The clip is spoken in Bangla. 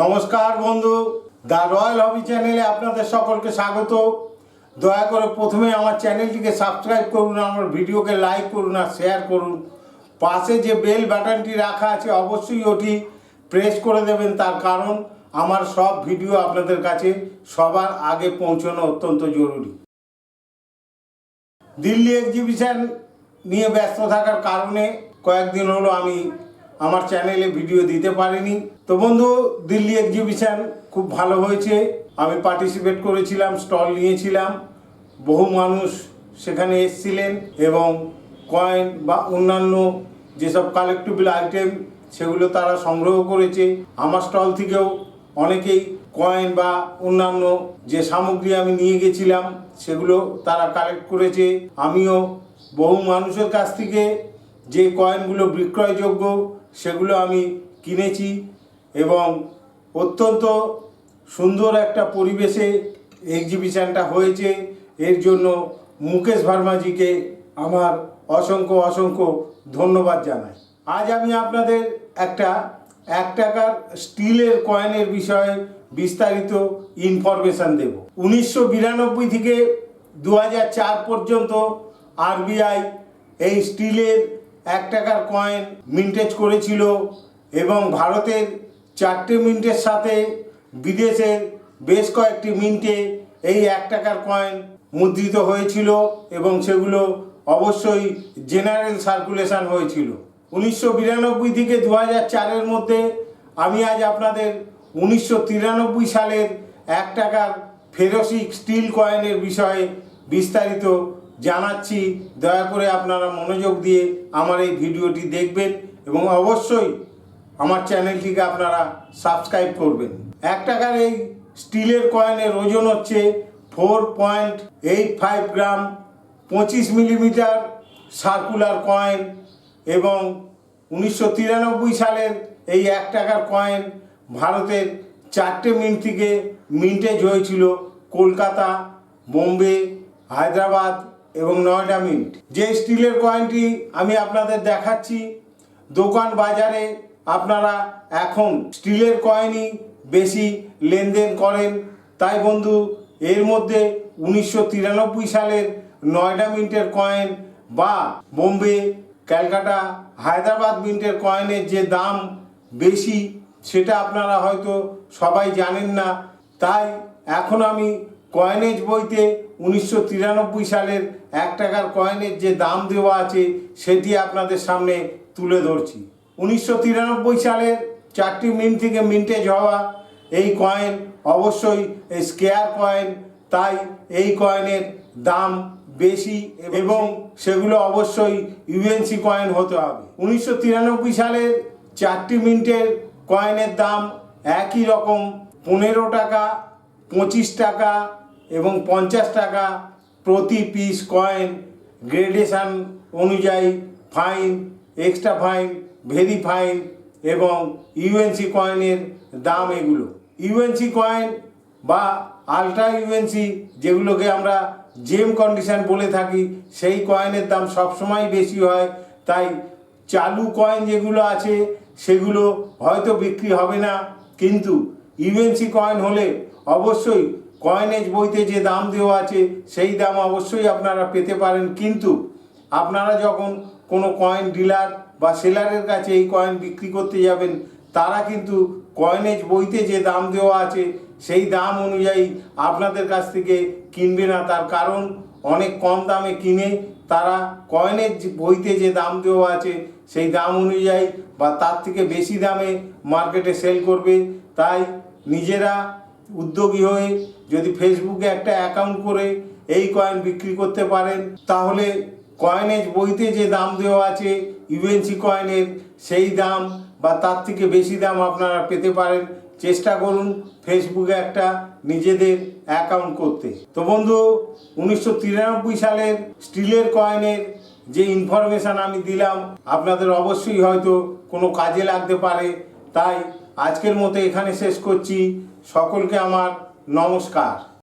নমস্কার বন্ধু, দ্য রয়্যাল হবি চ্যানেলে আপনাদের সকলকে স্বাগত। দয়া করে প্রথমে আমার চ্যানেলটিকে সাবস্ক্রাইব করুন, আমার ভিডিওকে লাইক করুন আর শেয়ার করুন। পাশে যে বেল বাটনটি রাখা আছে, অবশ্যই ওটি প্রেস করে দেবেন। তার কারণ, আমার সব ভিডিও আপনাদের কাছে সবার আগে পৌঁছানো অত্যন্ত জরুরি। দিল্লি এক্সিবিশন নিয়ে ব্যস্ত থাকার কারণে কয়েকদিন হলো আমি আমার চ্যানেলে ভিডিও দিতে পারিনি। তো বন্ধু, দিল্লি এক্সিবিশন খুব ভালো হয়েছে। আমি পার্টিসিপেট করেছিলাম স্টল নিয়েছিলাম। বহু মানুষ সেখানে এসেছিলেন এবং কয়েন বা অন্যান্য যেসব কালেক্টেবল আইটেম সেগুলো তারা সংগ্রহ করেছে। আমার স্টল থেকেও অনেকেই কয়েন বা অন্যান্য যে সামগ্রী আমি নিয়ে গেছিলাম, সেগুলো তারা কালেক্ট করেছে। আমিও বহু মানুষের কাছ থেকে যে কয়েনগুলো বিক্রয়যোগ্য সেগুলো আমি কিনেছি এবং অত্যন্ত সুন্দর একটা পরিবেশে এক্সিবিশনটা হয়েছে। এর জন্য মুকেশ ভার্মাজিকে আমার অসংখ্য অসংখ্য ধন্যবাদ জানাই। আজ আমি আপনাদের একটা এক টাকার স্টিলের কয়েনের বিষয়ে বিস্তারিত ইনফরমেশন দেব। উনিশশো বিরানব্বই থেকে দু পর্যন্ত আরবিআই এই স্টিলের এক টাকার কয়েন মিন্টেজ করেছিল এবং ভারতের চারটে মিন্টের সাথে বিদেশের বেশ কয়েকটি মিন্টে এই এক টাকার কয়েন মুদ্রিত হয়েছিল এবং সেগুলো অবশ্যই জেনারেল সার্কুলেশন হয়েছিল। উনিশশো বিরানব্বই থেকে দু হাজার চারের মধ্যে আমি আজ আপনাদের উনিশশো তিরানব্বই সালের এক টাকার ফেরোসিক স্টিল কয়েনের বিষয়ে বিস্তারিত জানাচ্ছি, দয়া করে আপনারা মনোযোগ দিয়ে আমার এই ভিডিওটি দেখবেন এবং অবশ্যই আমার চ্যানেলটিকে আপনারা সাবস্ক্রাইব করবেন। এক টাকার এই স্টিলের কয়েনের ওজন হচ্ছে four point eight five gram, পঁচিশ মিলিমিটার সার্কুলার কয়েন এবং উনিশশো তিরানব্বই সালের এই এক টাকার কয়েন ভারতের চারটে মিন্ট থেকে মিন্টেজ হয়েছিল কলকাতা, বোম্বে, হায়দ্রাবাদ এবং নয়ডা মিন্ট। যে স্টিলের কয়েনটি আমি আপনাদের দেখাচ্ছি, দোকান বাজারে আপনারা এখন স্টিলের কয়েনই বেশি লেনদেন করেন। তাই বন্ধু, এর মধ্যে উনিশশো তিরানব্বই সালের নয়ডা মিন্টের কয়েন বা বোম্বে, ক্যালকাটা, হায়দ্রাবাদ মিন্টের কয়েনের যে দাম বেশি, সেটা আপনারা হয়তো সবাই জানেন না। তাই এখন আমি কয়েনেজ বইতে উনিশশো তিরানব্বই সালের এক টাকার কয়েনের যে দাম দেওয়া আছে, সেটি আপনাদের সামনে তুলে ধরছি। উনিশশো তিরানব্বই সালের চারটি মিন্ট থেকে মিন্টেজ হওয়া এই কয়েন অবশ্যই স্কেয়ার কয়েন তাই এই কয়েনের দাম বেশি এবং সেগুলো অবশ্যই ইউএনসি কয়েন হতে হবে। উনিশশো তিরানব্বই সালের চারটি মিন্টের কয়েনের দাম একই রকম, পনেরো টাকা, পঁচিশ টাকা এবং পঞ্চাশ টাকা প্রতি পিস কয়েন গ্রেডেশন অনুযায়ী fine extra fine very fine এবং ইউএনসি কয়েনের দাম এগুলো। ইউএনসি কয়েন বা আলট্রা ইউএনসি যেগুলোকে আমরা জেম কন্ডিশন বলে থাকি, সেই কয়েনের দাম সবসময় বেশি হয়। তাই চালু কয়েন যেগুলো আছে, সেগুলো হয়তো বিক্রি হবে না। কিন্তু ইউএনসি কয়েন হলে অবশ্যই কয়েনেজ বইতে যে দাম দেওয়া আছে, সেই দাম অবশ্যই আপনারা পেতে পারেন। কিন্তু আপনারা যখন কোনো কয়েন ডিলার বা সেলারের কাছে এই কয়েন বিক্রি করতে যাবেন, তারা কিন্তু কয়েনেজ বইতে যে দাম দেওয়া আছে, সেই দাম অনুযায়ী আপনাদের কাছ থেকে কিনবে না। তার কারণ, অনেক কম দামে কিনে তারা কয়েনের বইতে যে দাম দেওয়া আছে, সেই দাম অনুযায়ী বা তার থেকে বেশি দামে মার্কেটে সেল করবে। তাই নিজেরা উদ্যোগী হয়ে যদি ফেসবুকে একটা অ্যাকাউন্ট করে এই কয়েন বিক্রি করতে পারেন, তাহলে কয়েনের বইতে যে দাম দেওয়া আছে ইউএনসি কয়েনের সেই দাম বা তার থেকে বেশি দাম আপনারা পেতে পারেন। চেষ্টা করুন ফেসবুকে একটা নিজেদের অ্যাকাউন্ট করতে। তো বন্ধু, উনিশশো তিরানব্বই সালের স্টিলের কয়েনের যে ইনফরমেশান আমি দিলাম, আপনাদের অবশ্যই হয়তো কোনো কাজে লাগতে পারে। তাই আজকের মতো এখানে শেষ করছি। সকলকে আমার নমস্কার।